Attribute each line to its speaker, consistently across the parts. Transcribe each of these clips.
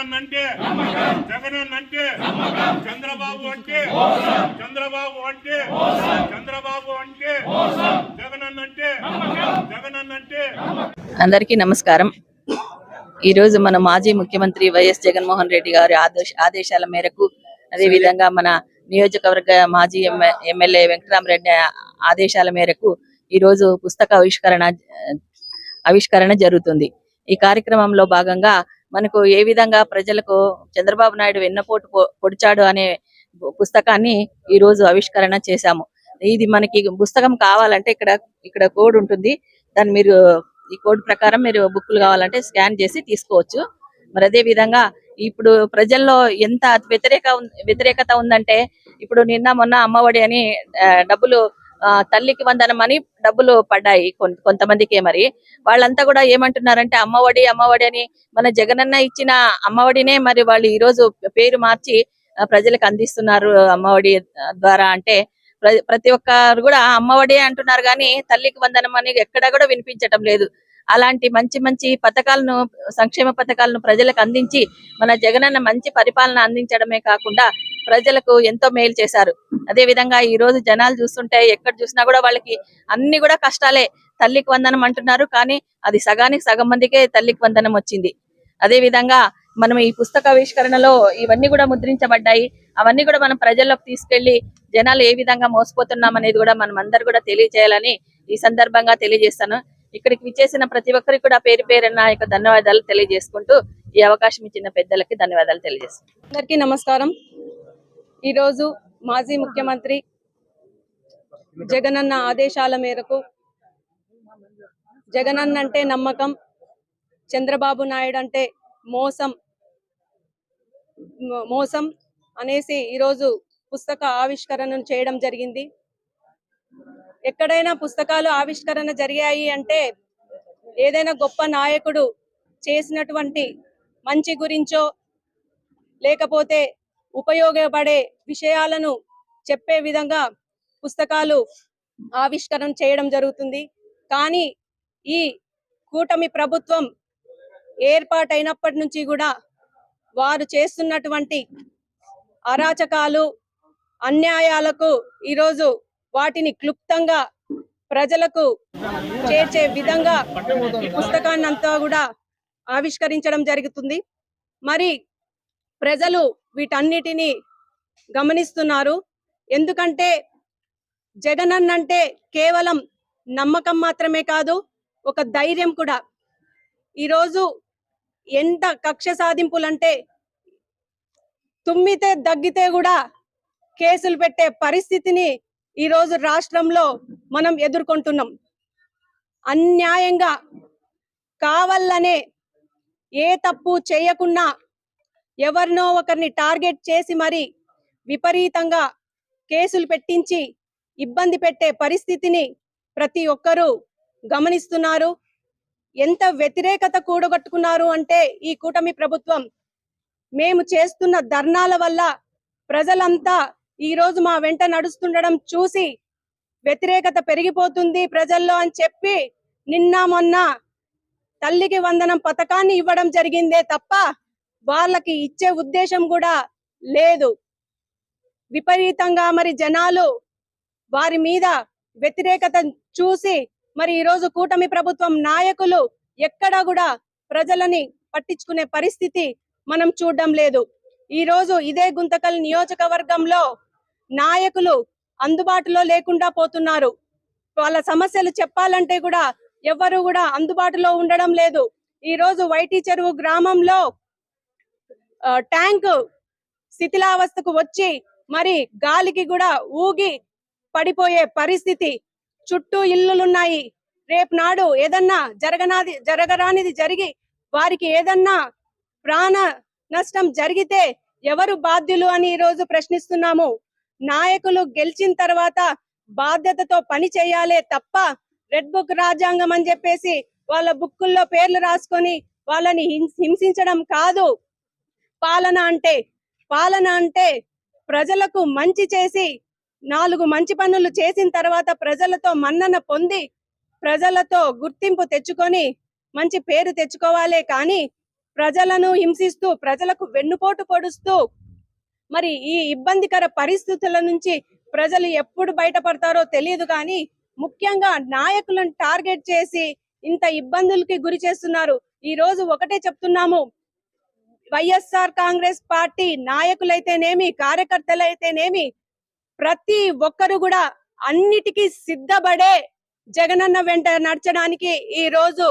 Speaker 1: అంటే? జగనన్న అంటే? చంద్రబాబు అంటే? చంద్రబాబు అంటే? చంద్రబాబు అంటే? జగనన్న అంటే? జగనన్న అంటే?
Speaker 2: అందరికీ నమస్కారం. ఈరోజు మన మాజీ ముఖ్యమంత్రి వైఎస్ జగన్మోహన్ రెడ్డి గారి ఆదేశ ఆదేశాల మేరకు అదే విధంగా మన నియోజకవర్గ మాజీ ఎమ్మెల్యే వెంకటరామరెడ్డి ఆదేశాల మేరకు ఈరోజు పుస్తక ఆవిష్కరణ ఆవిష్కరణ జరుగుతుంది. ఈ కార్యక్రమంలో భాగంగా మనకు ఏ విధంగా ప్రజలకు చంద్రబాబు నాయుడు వెన్నపోటు పొ- పొడిచాడు అనే పుస్తకాన్ని ఈ రోజు ఆవిష్కరణ చేశాము. ఇది మనకి పుస్తకం కావాలంటే ఇక్కడ ఇక్కడ కోడ్ ఉంటుంది. దాన్ని మీరు ఈ కోడ్ ప్రకారం మీరు బుక్లు కావాలంటే స్కాన్ చేసి తీసుకోవచ్చు. మరి అదే విధంగా ఇప్పుడు ప్రజల్లో ఎంత వ్యతిరేక వ్యతిరేకత ఉందంటే ఇప్పుడు నిన్న మొన్న అమ్మఒడి అని డబ్బులు తల్లికి వందనం అని డబ్బులు పడ్డాయి కొంతమందికి కొంతమందికే మరి. వాళ్ళంతా కూడా ఏమంటున్నారంటే అమ్మఒడి అమ్మఒడి అని మన జగనన్న ఇచ్చిన అమ్మఒడినే మరి వాళ్ళు ఈ రోజు పేరు మార్చి ప్రజలకు అందిస్తున్నారు అమ్మఒడి ద్వారా అంటే ప్ర- ప్రతి ఒక్కరు కూడా అమ్మఒడి అంటున్నారు కానీ తల్లికి వందనం అని ఎక్కడ కూడా వినిపించటం లేదు. అలాంటి మంచి మంచి పథకాలను సంక్షేమ పథకాలను ప్రజలకు అందించి మన జగనన్న మంచి పరిపాలన అందించడమే కాకుండా ప్రజలకు ఎంతో మేలు చేశారు. అదే విధంగా ఈ రోజు జనాలు చూస్తుంటే ఎక్కడ చూసినా కూడా వాళ్ళకి అన్ని కూడా కష్టాలే. తల్లికి వందనం అంటున్నారు కానీ అది సగానికి సగం మందికే తల్లికి వందనం వచ్చింది. అదే విధంగా మనం ఈ పుస్తక ఆవిష్కరణలో ఇవన్నీ కూడా ముద్రించబడ్డాయి. అవన్నీ కూడా మనం ప్రజల్లోకి తీసుకెళ్ళి జనాలు ఏ విధంగా మోసపోతున్నాం అనేది కూడా మనం అందరు కూడా తెలియజేయాలని ఈ సందర్భంగా తెలియజేస్తాను. ఇక్కడికి విచ్చేసిన ప్రతి ఒక్కరికి కూడా పేరు పేరున్న యొక్క ధన్యవాదాలు తెలియజేసుకుంటూ ఈ అవకాశం ఇచ్చిన పెద్దలకి ధన్యవాదాలు తెలియజేస్తాను.
Speaker 3: అందరికీ నమస్కారం. ఈరోజు మాజీ ముఖ్యమంత్రి జగనన్న ఆదేశాల మేరకు జగనన్న అంటే నమ్మకం చంద్రబాబు నాయుడు అంటే మోసం మోసం అనేసి ఈరోజు పుస్తక ఆవిష్కరణను చేయడం జరిగింది. ఎక్కడైనా పుస్తకాలు ఆవిష్కరణ జరిగాయి అంటే ఏదైనా గొప్ప నాయకుడు చేసినటువంటి మంచి గురించో లేకపోతే ఉపయోగపడే విషయాలను చెప్పే విధంగా పుస్తకాలు ఆవిష్కరణ చేయడం జరుగుతుంది. కానీ ఈ కూటమి ప్రభుత్వం ఏర్పాటైనప్పటి నుంచి కూడా వారు చేస్తున్నటువంటి అరాచకాలు అన్యాయాలకు ఈరోజు వాటిని క్లుప్తంగా ప్రజలకు చేర్చే విధంగా పుస్తకాన్ని అంతా కూడా ఆవిష్కరించడం జరుగుతుంది. మరి ప్రజలు వీటన్నిటిని గమనిస్తున్నారు. ఎందుకంటే జగనన్న అంటే కేవలం నమ్మకం మాత్రమే కాదు ఒక ధైర్యం కూడా. ఈరోజు ఎంత కక్ష సాధింపులంటే తుమ్మితే దగ్గితే కూడా కేసులు పెట్టే పరిస్థితిని ఈరోజు రాష్ట్రంలో మనం ఎదుర్కొంటున్నాం. అన్యాయంగా కావాలనే ఏ తప్పు చేయకుండా ఎవరినో ఒకరిని టార్గెట్ చేసి మరి విపరీతంగా కేసులు పెట్టించి ఇబ్బంది పెట్టే పరిస్థితిని ప్రతి ఒక్కరూ గమనిస్తున్నారు. ఎంత వ్యతిరేకత కూడగట్టుకున్నారు అంటే ఈ కూటమి ప్రభుత్వం. మేము చేస్తున్న ధర్నాల వల్ల ప్రజలంతా ఈ రోజు మా వెంట నడుస్తుండడం చూసి వ్యతిరేకత పెరిగిపోతుంది ప్రజల్లో అని చెప్పి నిన్న మొన్న తల్లికి వందనం పథకాన్ని ఇవ్వడం జరిగిందే తప్ప వాళ్ళకి ఇచ్చే ఉద్దేశం కూడా లేదు. విపరీతంగా మరి జనాలు వారి మీద వ్యతిరేకత చూసి మరి ఈ రోజు కూటమి ప్రభుత్వం నాయకులు ఎక్కడా కూడా ప్రజలని పట్టించుకునే పరిస్థితి మనం చూడడం లేదు. ఈ రోజు ఇదే గుంతకల్ నియోజకవర్గంలో నాయకులు అందుబాటులో లేకుండా పోతున్నారు. వాళ్ళ సమస్యలు చెప్పాలంటే కూడా ఎవరు కూడా అందుబాటులో ఉండడం లేదు. ఈ రోజు వైటి చెరువు గ్రామంలో ట్యాంక్ శిథిలావస్థకు వచ్చి మరి గాలికి కూడా ఊగి పడిపోయే పరిస్థితి. చుట్టూ ఇల్లులున్నాయి. రేపు నాడు ఏదన్నా జరగనాది జరగరానిది జరిగి వారికి ఏదన్నా ప్రాణ నష్టం జరిగితే ఎవరు బాధ్యులు అని ఈ రోజు ప్రశ్నిస్తున్నాము. నాయకులు గెలిచిన తర్వాత బాధ్యతతో పని చేయాలే తప్ప రెడ్ బుక్ రాజ్యాంగం అని చెప్పేసి వాళ్ళ బుక్కుల్లో పేర్లు రాసుకొని వాళ్ళని హింసించడం కాదు. పాలన అంటే పాలన అంటే ప్రజలకు మంచి చేసి నాలుగు మంచి పనులు చేసిన తర్వాత ప్రజలతో మన్నన పొంది ప్రజలతో గుర్తింపు తెచ్చుకొని మంచి పేరు తెచ్చుకోవాలే కానీ ప్రజలను హింసిస్తూ ప్రజలకు వెన్నుపోటు పొడుస్తూ మరి ఈ ఇబ్బందికర పరిస్థితుల నుంచి ప్రజలు ఎప్పుడు బయటపడతారో తెలియదు కానీ ముఖ్యంగా నాయకులను టార్గెట్ చేసి ఇంత ఇబ్బందులకి గురి చేస్తున్నారు. ఈ రోజు ఒకటే చెప్తున్నాము వైఎస్ఆర్ కాంగ్రెస్ పార్టీ నాయకులైతేనేమి కార్యకర్తలైతేనేమి ప్రతి ఒక్కరు కూడా అన్నిటికీ సిద్ధపడే జగనన్న వెంట నడచడానికి ఈ రోజు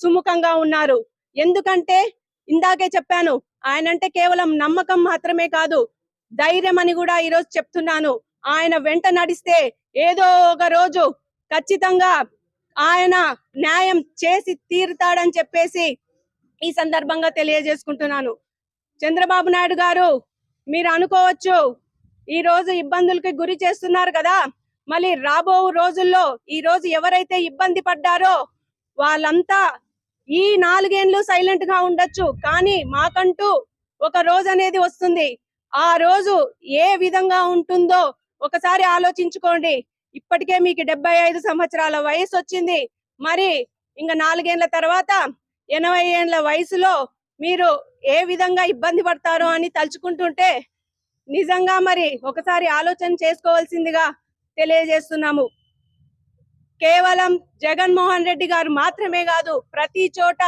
Speaker 3: సుముఖంగా ఉన్నారు. ఎందుకంటే ఇందాకే చెప్పాను ఆయన అంటే కేవలం నమ్మకం మాత్రమే కాదు ధైర్యం అని కూడా ఈ రోజు చెప్తున్నాను. ఆయన వెంట నడిస్తే ఏదో ఒక రోజు ఖచ్చితంగా ఆయన న్యాయం చేసి తీరుతాడని చెప్పేసి ఈ సందర్భంగా తెలియజేసుకుంటున్నాను. చంద్రబాబు నాయుడు గారు మీరు అనుకోవచ్చు ఈ రోజు ఇబ్బందులకి గురి చేస్తున్నారు కదా. మళ్ళీ రాబో రోజుల్లో ఈ రోజు ఎవరైతే ఇబ్బంది పడ్డారో వాళ్ళంతా ఈ నాలుగేండ్లు సైలెంట్గా ఉండొచ్చు. కానీ మాకంటూ ఒక రోజు అనేది వస్తుంది. ఆ రోజు ఏ విధంగా ఉంటుందో ఒకసారి ఆలోచించుకోండి. ఇప్పటికే మీకు డెబ్బై ఐదు సంవత్సరాల వయసు వచ్చింది. మరి ఇంకా నాలుగేండ్ల తర్వాత ఎనభై ఏండ్ల వయసులో మీరు ఏ విధంగా ఇబ్బంది పడతారో అని తలుచుకుంటుంటే నిజంగా మరి ఒకసారి ఆలోచన చేసుకోవాల్సిందిగా తెలియజేస్తున్నాము. కేవలం జగన్మోహన్ రెడ్డి గారు మాత్రమే కాదు ప్రతి చోట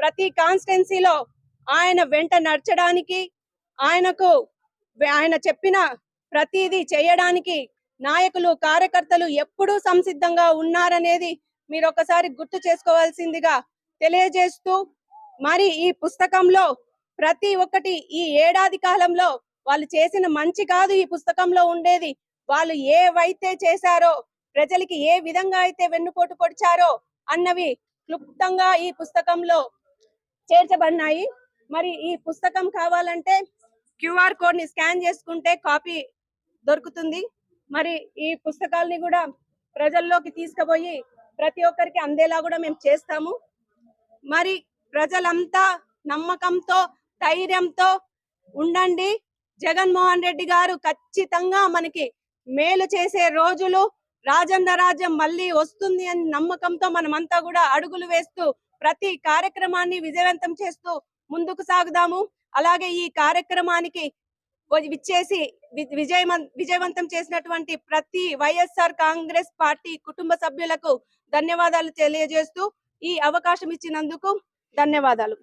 Speaker 3: ప్రతి కాన్స్టెన్సీలో ఆయన వెంట నడచడానికి ఆయనకు ఆయన చెప్పిన ప్రతిదీ చేయడానికి నాయకులు కార్యకర్తలు ఎప్పుడూ సంసిద్ధంగా ఉన్నారనేది మీరు ఒకసారి గుర్తు చేసుకోవాల్సిందిగా తెలియజేస్తూ మరి ఈ పుస్తకంలో ప్రతి ఒక్కటి ఈ ఏడాది కాలంలో వాళ్ళు చేసిన మంచి కాదు ఈ పుస్తకంలో ఉండేది. వాళ్ళు ఏవైతే చేశారో ప్రజలకి ఏ విధంగా అయితే వెన్నుపోటు పొడిచారో అన్నవి క్లుప్తంగా ఈ పుస్తకంలో చేర్చబడినాయి. మరి ఈ పుస్తకం కావాలంటే క్యూఆర్ కోడ్ని స్కాన్ చేసుకుంటే కాపీ దొరుకుతుంది. మరి ఈ పుస్తకాల్ని కూడా ప్రజల్లోకి తీసుకుపోయి ప్రతి ఒక్కరికి అందేలా కూడా మేము చేస్తాము. మరి ప్రజలంతా నమ్మకంతో ధైర్యంతో ఉండండి. జగన్మోహన్ రెడ్డి గారు ఖచ్చితంగా మనకి మేలు చేసే రోజులు రాజన్న రాజ్యం మళ్ళీ వస్తుంది అని నమ్మకంతో మనమంతా కూడా అడుగులు వేస్తూ ప్రతి కార్యక్రమాన్ని విజయవంతం చేస్తూ ముందుకు సాగుదాము. అలాగే ఈ కార్యక్రమానికి విచ్చేసి విజయ విజయవంతం చేసినటువంటి ప్రతి వైఎస్ఆర్ కాంగ్రెస్ పార్టీ కుటుంబ సభ్యులకు ధన్యవాదాలు తెలియజేస్తూ ఈ అవకాశం ఇచ్చినందుకు ధన్యవాదాలు.